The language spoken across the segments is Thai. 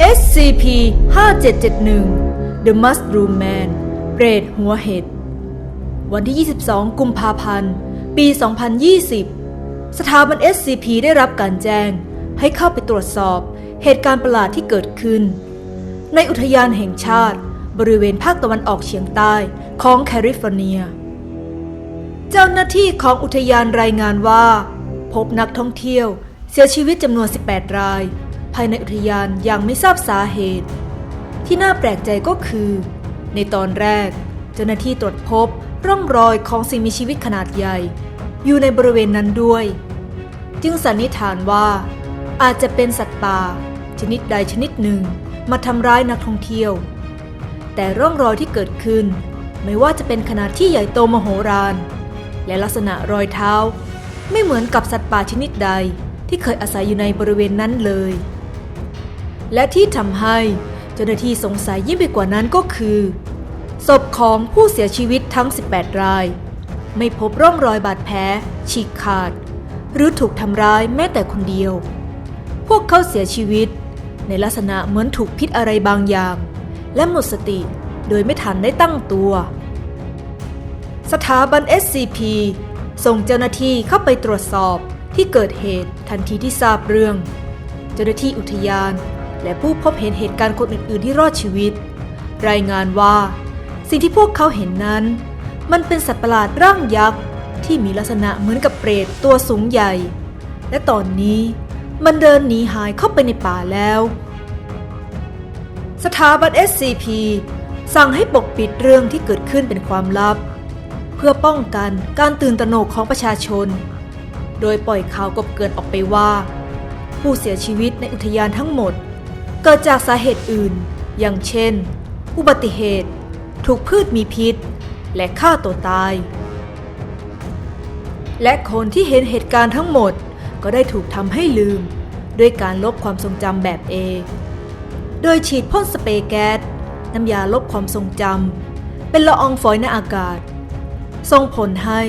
SCP 5771 The Mushroom Man เปรตหัวเห็ด วันที่ 22 กุมภาพันธ์ ปี 2020 สถาบัน SCP ได้รับการแจ้ง ให้เข้าไปตรวจสอบเหตุการณ์ประหลาดที่เกิดขึ้น ในอุทยานแห่งชาติ บริเวณภาคตะวันออกเฉียงใต้ของแคลิฟอร์เนีย เจ้าหน้าที่ของอุทยานรายงานว่า พบนักท่องเที่ยวเสียชีวิตจำนวน 18 ราย ภายในอุทยานอย่างไม่ทราบสาเหตุ ที่น่าแปลกใจก็คือ ในตอนแรก เจ้าหน้าที่ตรวจพบร่องรอยของสิ่งมีชีวิตขนาดใหญ่ อยู่ในบริเวณนั้นด้วย จึงสันนิษฐานว่า อาจจะเป็นสัตว์ป่าชนิดใดชนิดหนึ่งมาทำร้ายนักท่องเที่ยว แต่ร่องรอยที่เกิดขึ้น ไม่ว่าจะเป็นขนาดที่ใหญ่โตมโหฬารและลักษณะรอยเท้า ไม่เหมือนกับสัตว์ป่าชนิดใดที่เคยอาศัยอยู่ในบริเวณนั้นเลย และที่ทำให้เจ้าหน้าที่สงสัยยิ่งไปกว่านั้นก็คือ ศพของผู้เสียชีวิตทั้ง 18 ราย ไม่พบร่องรอยบาดแผลฉีกขาด หรือถูกทำร้ายแม้แต่คนเดียว พวกเขาเสียชีวิต ในลักษณะเหมือนถูกพิษอะไรบางอย่าง และหมดสติโดยไม่ทันได้ตั้งตัว สถาบัน SCP ส่งเจ้าหน้าที่เข้าไปตรวจสอบที่เกิดเหตุทันทีที่ทราบเรื่อง เจ้าหน้าที่อุทยาน และผู้พบเห็นเหตุการณ์คนอื่น ๆ ที่รอดชีวิต รายงานว่า สิ่งที่พวกเขาเห็นนั้น มันเป็นสัตว์ประหลาดร่างยักษ์ที่มีลักษณะเหมือนกับเปรตตัวสูงใหญ่ และตอนนี้มันเดินหนีหายเข้าไปในป่าแล้ว สถาบัน SCP สั่งให้ปกปิดเรื่องที่เกิดขึ้นเป็นความลับ เพื่อป้องกันการตื่นตระหนกของประชาชน โดยปล่อยข่าวกบเกินออกไปว่า ผู้เสียชีวิตในอุทยานทั้งหมด เกิดจากสาเหตุอื่น อย่างเช่น อุบัติเหตุ ถูกพืชมีพิษ และฆ่าตัวตาย และคนที่เห็นเหตุการณ์ทั้งหมดก็ได้ถูกทำให้ลืม ด้วยการลบความทรงจำแบบ A โดยฉีดพ่นสเปรย์แก๊สน้ำยาลบความทรงจำเป็นละอองฝอยในอากาศ ส่งผลให้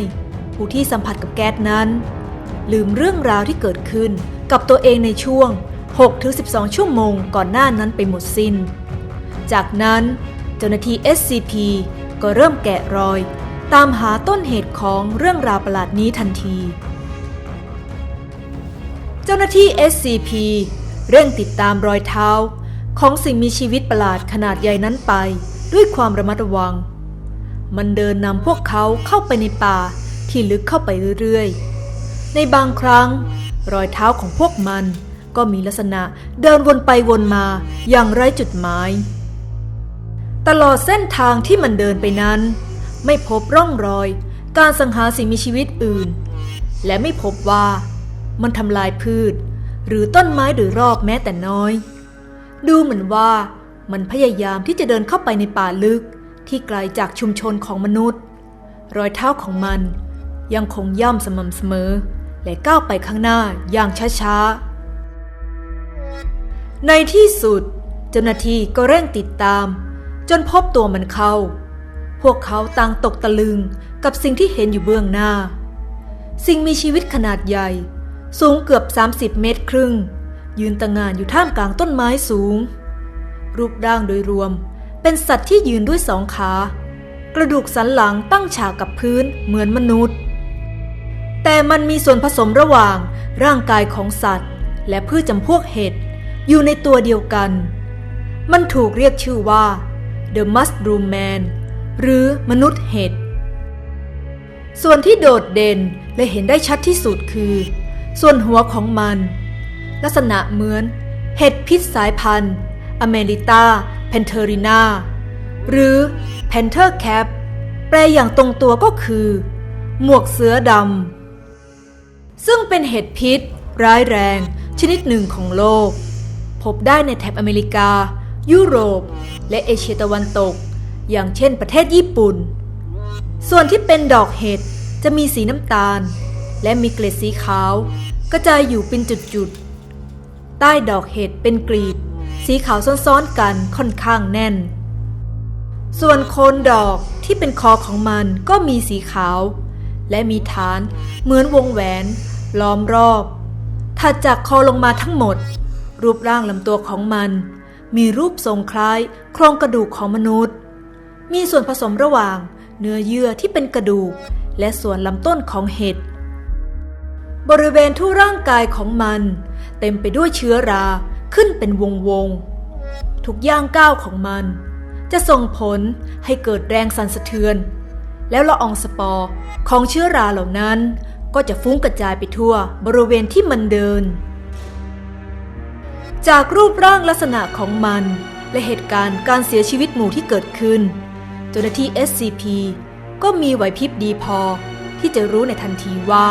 ผู้ที่สัมผัสกับแก๊สนั้น ลืมเรื่องราวที่เกิดขึ้นกับตัวเองในช่วง 6-12 ชั่วโมงก่อนหน้านั้นไปหมดสิ้น จากนั้นเจ้าหน้าที่ SCP ก็เริ่มแกะรอย ตามหาต้นเหตุของเรื่องราวประหลาดนี้ทันที เจ้าหน้าที่ SCP เร่งติดตามรอยเท้า ของสิ่งมีชีวิตประหลาดขนาดใหญ่นั้นไปด้วยความระมัดระวัง มันเดินนำพวกเขาเข้าไปในป่าที่ลึกเข้าไปเรื่อยๆ ในบางครั้ง รอยเท้าของพวกมัน ก็มีลักษณะเดินวนไปวนมาอย่างไร้จุดหมาย ตลอดเส้นทางที่มันเดินไปนั้น ไม่พบร่องรอย การสังหารสิ่งมีชีวิตอื่น และไม่พบว่ามันทำลายพืช หรือต้นไม้โดยรอบแม้แต่น้อย ดูเหมือนว่ามันพยายามที่จะเดินเข้าไปในป่าลึกที่ไกลจากชุมชนของมนุษย์ รอยเท้าของมันยังคงย่ำสม่ำเสมอ และก้าวไปข้างหน้าอย่างช้าๆ ในที่สุด เจ้าหน้าที่ก็เร่งติดตาม จนพบตัวมันเข้า พวกเขาต่างตกตะลึงกับสิ่งที่เห็นอยู่เบื้องหน้า สิ่งมีชีวิตขนาดใหญ่ สูงเกือบ 30 เมตรครึ่ง ยืนตะงงานอยู่ท่ามกลางต้นไม้สูง รูปร่างโดยรวม เป็นสัตว์ที่ยืนด้วยสองขากระดูกสันหลังตั้งฉากกับพื้นเหมือนมนุษย์ แต่มันมีส่วนผสมระหว่างร่างกายของสัตว์ และพืชจำพวกเห็ด อยู่ในตัวเดียวกัน มันถูกเรียกชื่อว่า The Mushroom Man หรือมนุษย์เห็ด ส่วนที่โดดเด่นและเห็นได้ชัดที่สุดคือ ส่วนหัวของมัน ลักษณะเหมือนเห็ดพิษสายพันธุ์อเมริตาเพนเทอรินาหรือ Panther Cap แปลอย่างตรงตัวก็คือ หมวกเสือดำซึ่งเป็นเห็ดพิษร้ายแรงชนิดหนึ่งของโลก พบได้ในแถบอเมริกา ยุโรป และเอเชียตะวันตก อย่างเช่นประเทศญี่ปุ่น ส่วนที่เป็นดอกเห็ดจะมีสีน้ำตาล และมีเกล็ดสีขาว กระจายอยู่เป็นจุดๆ ใต้ดอกเห็ดเป็นกลีบ สีขาวซ้อนๆกันค่อนข้างแน่น ส่วนโคนดอกที่เป็นคอของมันก็มีสีขาว และมีฐานเหมือนวงแหวน ล้อมรอบถัดจากคอลงมาทั้งหมด รูปร่างลำตัวของมัน มีรูปทรงคล้ายโครงกระดูกของมนุษย์ มีส่วนผสมระหว่าง เนื้อเยื่อที่เป็นกระดูก และส่วนลำต้นของเห็ด บริเวณทั่วร่างกายของมัน เต็มไปด้วยเชื้อราขึ้นเป็นวงวงๆทุกย่างก้าวของมัน จะส่งผลให้เกิดแรงสั่นสะเทือน แล้วละอองสปอร์ของเชื้อราเหล่านั้น ก็จะฟุ้งกระจายไปทั่วบริเวณที่มันเดิน จากรูปร่างลักษณะของมัน และเหตุการณ์การเสียชีวิตหมู่ที่เกิดขึ้น เจ้าหน้าที่ SCP ก็มีไหวพริบดีพอที่จะรู้ในทันทีว่า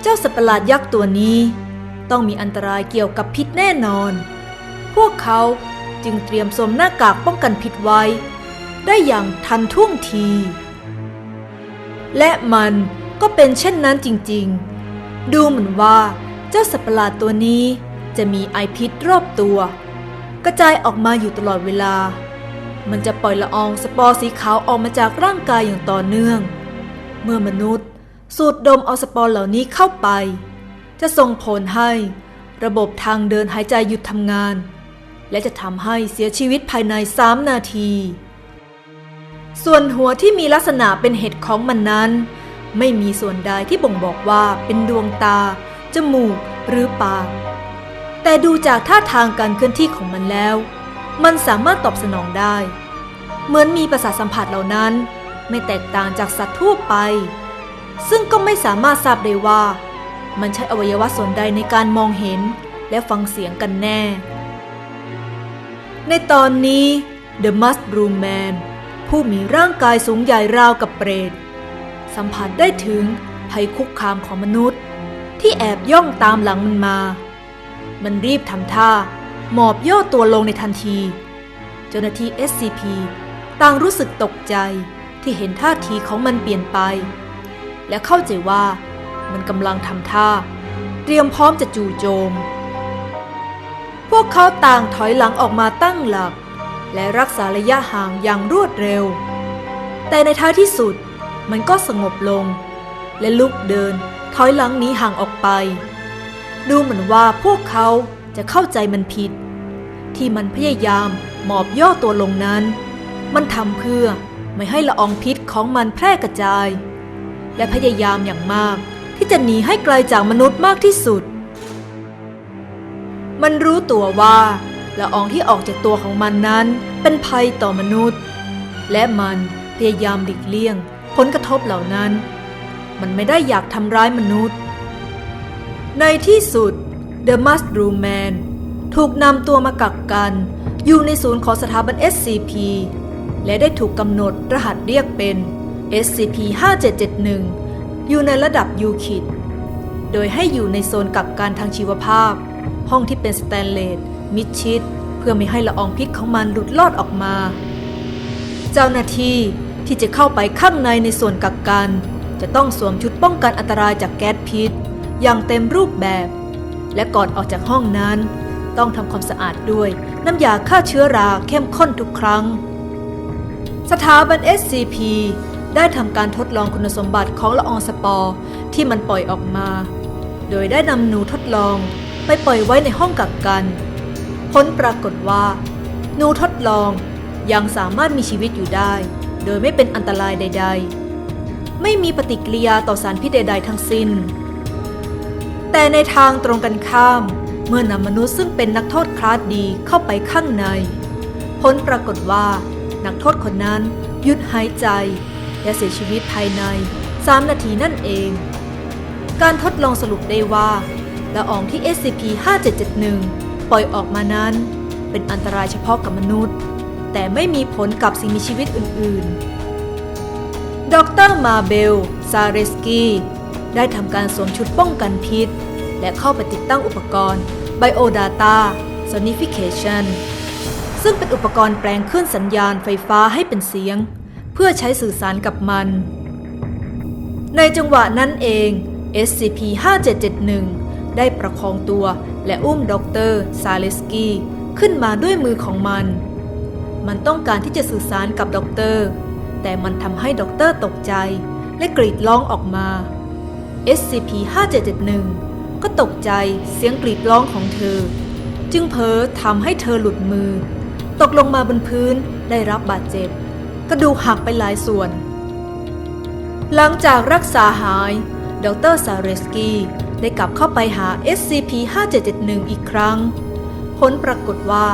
เจ้าสัตว์ประหลาดยักษ์ตัวนี้ ต้องมีอันตรายเกี่ยวกับพิษแน่นอน พวกเขาจึงเตรียมสวมหน้ากากป้องกันพิษไว้ ได้อย่างทันท่วงที และมันก็เป็นเช่นนั้นจริงๆ ดูเหมือนว่าเจ้าสัตว์ประหลาดตัวนี้ จะมีไอพิษรอบตัว กระจายออกมาอยู่ตลอดเวลา มันจะปล่อยละอองสปอร์สีขาวออกมาจากร่างกายอย่างต่อเนื่อง เมื่อมนุษย์ สูดดมเอาสปอร์เหล่านี้เข้าไป จะส่งผลให้ระบบทางเดินหายใจหยุดทำงาน และจะทำให้เสียชีวิตภายใน 3 นาที ส่วนหัวที่มีลักษณะเป็นเห็ดของมันนั้น ไม่มีส่วนใดที่บ่งบอกว่าเป็นดวงตา จมูก หรือปาก แต่ดูจากท่าทางการเคลื่อนที่ของมันแล้ว มันสามารถตอบสนองได้ เหมือนมีประสาทสัมผัสเหล่านั้น ไม่แตกต่างจากสัตว์ทั่วไป ซึ่งก็ไม่สามารถทราบได้ว่า มันใช้อวัยวะส่วนใดในการมองเห็นและฟังเสียงกันแน่ ในตอนนี้ The Mushroom Man ผู้มีร่างกายสูงใหญ่ราวกับเปรต สัมผัสได้ถึงภัยคุกคามของมนุษย์ ที่แอบย่องตามหลังมันมา มันรีบทำท่า หมอบย่อตัวลงในทันที เจ้าหน้าที่ SCP ต่างรู้สึกตกใจที่เห็นท่าทีของมันเปลี่ยนไป และเข้าใจว่ามันกำลังทำท่า เตรียมพร้อมจะจู่โจม พวกเขาต่างถอยหลังออกมาตั้งหลัก และรักษาระยะห่างอย่างรวดเร็ว แต่ในท้ายที่สุดมันก็สงบลง และลุกเดินถอยหลังหนีห่างออกไป ดูเหมือนว่าพวกเขาจะเข้าใจมันผิด ที่มันพยายามหมอบย่อตัวลงนั้น มันทำเพื่อไม่ให้ละอองพิษของมันแพร่กระจาย และพยายามอย่างมากที่จะหนีให้ไกลจากมนุษย์มากที่สุด มันรู้ตัวว่าละอองที่ออกจากตัวของมันนั้นเป็นภัยต่อมนุษย์ และมันพยายามหลีกเลี่ยงผลกระทบเหล่านั้น มันไม่ได้อยากทำร้ายมนุษย์ ในที่สุด The Mushroom Man ถูกนำตัวมากักกัน อยู่ในศูนย์ของสถาบัน SCP และได้ถูกกำหนดรหัสเรียกเป็น SCP-5771 อยู่ในระดับยูคิดโดยให้อยู่ในโซนกักกันทางชีวภาพ ห้องที่เป็นสแตนเลสมิดชิด เพื่อไม่ให้ละอองพิษของมันหลุดลอดออกมา เจ้าหน้าที่ที่จะเข้าไปข้างในในส่วนกักกัน จะต้องสวมชุดป้องกันอันตรายจากแก๊สพิษ อย่างเต็มรูปแบบ และก่อนออกจากห้องนั้น ต้องทำความสะอาดด้วย น้ำยาฆ่าเชื้อราเข้มข้นทุกครั้ง สถาบัน SCP ได้ทำการทดลองคุณสมบัติของละอองสปอร์ที่มันปล่อยออกมา โดยได้นำหนูทดลองไปปล่อยไว้ในห้องกักกัน ผลปรากฏว่าหนูทดลองยังสามารถมีชีวิตอยู่ได้ โดยไม่เป็นอันตรายใด ๆ ไม่มีปฏิกิริยาต่อสารพิษใด ๆ ทั้งสิ้น แต่ในทางตรงกันข้าม เมื่อนำมนุษย์ซึ่งเป็นนักโทษคลาสดีเข้าไปข้างใน ผลปรากฏว่า นักโทษคนนั้นหยุดหายใจ และเสียชีวิตภายใน 3 นาทีนั่นเอง การทดลองสรุปได้ว่าละอองที่ SCP-5771 ปล่อยออกมานั้น เป็นอันตรายเฉพาะกับมนุษย์ แต่ไม่มีผลกับสิ่งมีชีวิตอื่น ๆ ดรมาเบล ซาเรสกี ได้ทำการสวมชุดป้องกันพิษ และเข้าไปติดตั้งอุปกรณ์ Biodata Sonification ซึ่งเป็นอุปกรณ์แปลงคลื่นสัญญาณไฟฟ้าให้เป็นเสียง เพื่อใช้สื่อสารกับมัน ในจังหวะนั้นเอง SCP-5771 ได้ประคองตัวและอุ้มด็อกเตอร์ซาเลสกีขึ้นมาด้วยมือของมัน มันต้องการที่จะสื่อสารกับด็อกเตอร์ แต่มันทำให้ด็อกเตอร์ตกใจและกรีดร้องออกมา SCP-5771 ก็ตกใจเสียงกรีดร้องของเธอ จึงเผลอทำให้เธอหลุดมือ ตกลงมาบนพื้นได้รับบาดเจ็บ กระดูกหักไปหลายส่วน หลังจากรักษาหาย ดรซาเรสกี้ได้กลับเข้าไปหา SCP-5771 อีกครั้ง ผลปรากฏว่า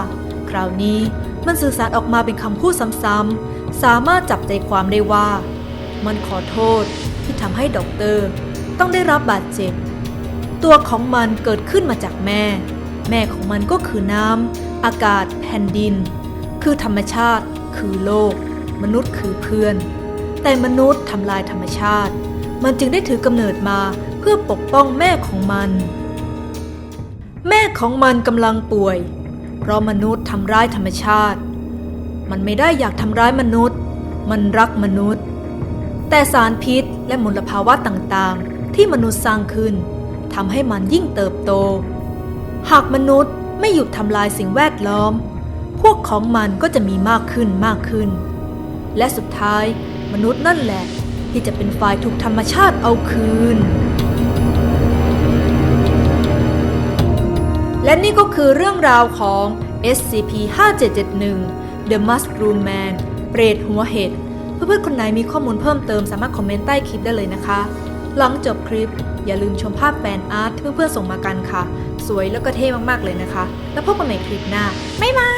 คราวนี้มันสื่อสารออกมาเป็นคำพูดซ้ำๆ สามารถจับใจความได้ว่า มันขอโทษที่ทำให้ด็อกเตอร์ ต้องได้รับบาดเจ็บ ตัวของมันเกิดขึ้นมาจากแม่ แม่ของมันก็คือน้ำอากาศ แผ่นดิน คือธรรมชาติ คือโลก มนุษย์คือเพื่อน แต่มนุษย์ทำลายธรรมชาติ มันจึงได้ถือกำเนิดมาเพื่อปกป้องแม่ของมัน แม่ของมันกำลังป่วย เพราะมนุษย์ทำร้ายธรรมชาติ มันไม่ได้อยากทำร้ายมนุษย์ มันรักมนุษย์แต่สารพิษและมลภาวะต่างๆ ที่มนุษย์สร้างขึ้นทำให้มันยิ่งเติบโต หากมนุษย์ไม่หยุดทำลายสิ่งแวดล้อม พวกของมันก็จะมีมากขึ้นมากขึ้น และสุดท้ายมนุษย์นั่นแหละ ที่จะเป็นฝ่ายถูกธรรมชาติเอาคืน และนี่ก็คือเรื่องราวของ SCP-5771 The Mushroom Man เปรตหัวเห็ด เพื่อนๆคนไหนมีข้อมูลเพิ่มเติมสามารถคอมเมนต์ใต้คลิปได้เลยนะคะ หลังจบคลิป อย่าลืมชมภาพแฟนอาร์ตที่เพื่อนๆส่งมากันค่ะ สวยแล้วก็เท่มากๆเลยนะคะ แล้วพบกันใหม่คลิปหน้า บ๊ายบาย